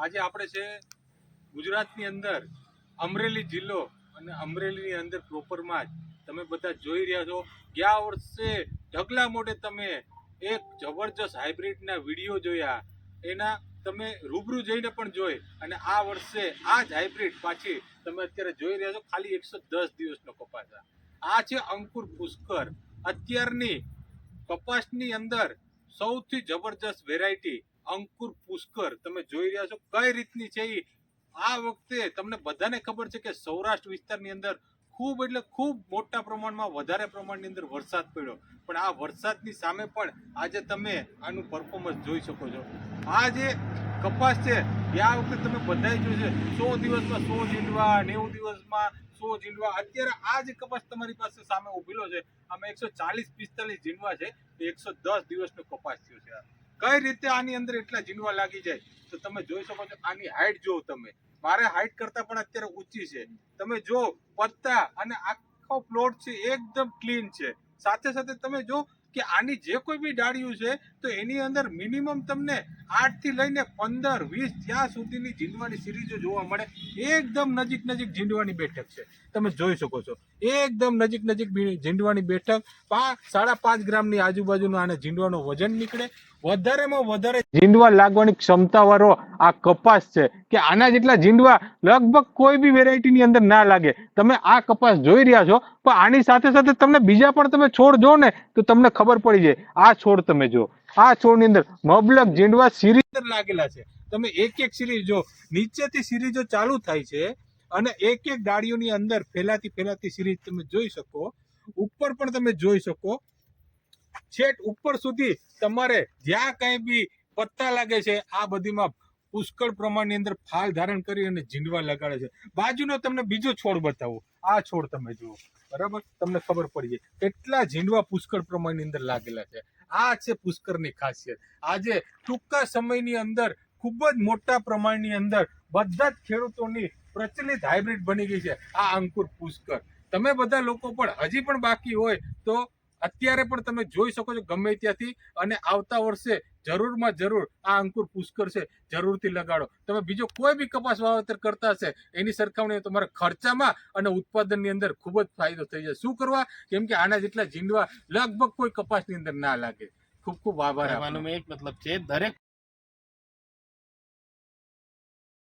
આજે આપણે છે ગુજરાતની અંદર અમરેલી જિલ્લો અને અમરેલીની અંદર પ્રોપરમાં જ તમે બધા જોઈ રહ્યા છો. ગયા વર્ષે ઢગલા મોઢે તમે એક જબરજસ્ત હાઇબ્રિડના વીડિયો જોયા. એના તમે રૂબરૂ જઈને પણ જોઈ અને આ વર્ષે આ જ હાઇબ્રિડ પાછી તમે અત્યારે જોઈ રહ્યા છો. ખાલી એકસો દસ દિવસનો કપાસ આ. છે અંકુર પુષ્કર. અત્યારની કપાસની અંદર સૌથી જબરજસ્ત વેરાયટી અંકુર પુષ્કર, તમે જોઈ રહ્યા છો કઈ રીતની છે એ આ વખતે તમને બધાને ખબર છે કે સૌરાષ્ટ્ર વિસ્તારની અંદર ખૂબ એટલે ખૂબ મોટા પ્રમાણમાં વધારે પ્રમાણની અંદર વરસાદ પડ્યો. પણ આ વરસાદની સામે પણ આજે તમે આનું પરફોર્મન્સ જોઈ શકો છો. આ જે કપાસ છે, એ આ વખતે તમે બધાએ જોયું છે, સો દિવસમાં સો જીંડવા નેવું દિવસમાં સો જીંડવા અત્યારે આ જે કપાસ તમારી પાસે સામે ઉભેલો છે. આમાં એકસો ચાલીસ પિસ્તાલીસ જીંડવા છે. એકસો દસ દિવસનો કપાસ થયો છે. કઈ રીતે આની અંદર એટલા જીંડવા લાગી જાય તો તમે જોઈ શકો છો આની હાઈટ જો તમે. મારે હાઈટ કરતા પણ અત્યારે ઊંચી છે. તમે જો પત્તા અને આખો પ્લોટ છે એકદમ ક્લીન છે. સાથે સાથે તમે જો કે આની જે કોઈ બી ડાળીઓ છે, તો એની અંદર મિનિમમ તમને આઠથી લઈને પંદર, વીસ ત્યાં સુધીની જીંડવાની સિરીઝો જોવા મળે. એકદમ નજીક નજીક જીંડવાની બેઠક છે. તમે જોઈ શકો છો. એકદમ નજીક નજીક જીંડવાની બેઠક. પાંચ સાડા પાંચ ગ્રામની આજુબાજુનો આને જીંડવાનો વજન નીકળે. વધારેમાં વધારે જીંડવા લાગવાની ક્ષમતા વાળો આ કપાસ છે કે આના જેટલા જીંડવા લગભગ કોઈ બી વેરાયટીની અંદર ના લાગે. તમે આ કપાસ જોઈ રહ્યા છો. પણ આની સાથે સાથે તમને બીજા પણ તમે છોડ જો ને, તો તમને ખબર પડી જાય, આ છોડ તમે જો. આ છોડની અંદર મબલક જીંડવા સિરીઝ લાગેલા છે. તમે એક એક સિરીઝ જો, નીચેથી સિરીઝો ચાલુ થાય છે, અને એક એક ડાળીઓની અંદર ફેલાતી ફેલાતી સિરીઝ તમે જોઈ શકો, ઉપર પણ તમે જોઈ શકો. છેટ ઉપર સુધી તમારે જ્યાં કઈ બી પત્તા લાગે છે, આ બધીમાં પુષ્કળ પ્રમાણની અંદર ફાલ ધારણ કરી અને ઝીંડવા લગાડે છે. બાજુનો તમને બીજો છોડ બતાવો. આ છોડ તમે જુઓ. બરાબર? તમને ખબર પડી જાય. કેટલા ઝીંડવા પુષ્કળ પ્રમાણની અંદર લાગેલા છે. આ છે પુષ્કરની ખાસિયત. આજે ટૂંકા સમયની અંદર, ખૂબ જ મોટા પ્રમાણની અંદર, બધા જ ખેડૂતોની પ્રચલિત હાઇબ્રિડ બની ગઈ છે. આ અંકુર પુષ્કર તમે બધા લોકો પણ, હજી પણ બાકી હોય તો અત્યારે પણ તમે જોઈ શકો છો ગમે ત્યાંથી અને આવતા વર્ષે જરૂરમાં જરૂર આ અંકુર પુષ્કર છે જરૂરથી લગાડો. તમે બીજો કોઈ બી કપાસ વાવેતર કરતા હશે, એની સરખામણી તમારા ખર્ચામાં અને ઉત્પાદનની અંદર ખૂબ જ ફાયદો થઈ જાય. શું કરવા? કેમ કે આના જેટલા ઝીંડવા લગભગ કોઈ કપાસની અંદર ના લાગે. ખૂબ ખૂબ આભાર. મેં એક મતલબ છે, દરેક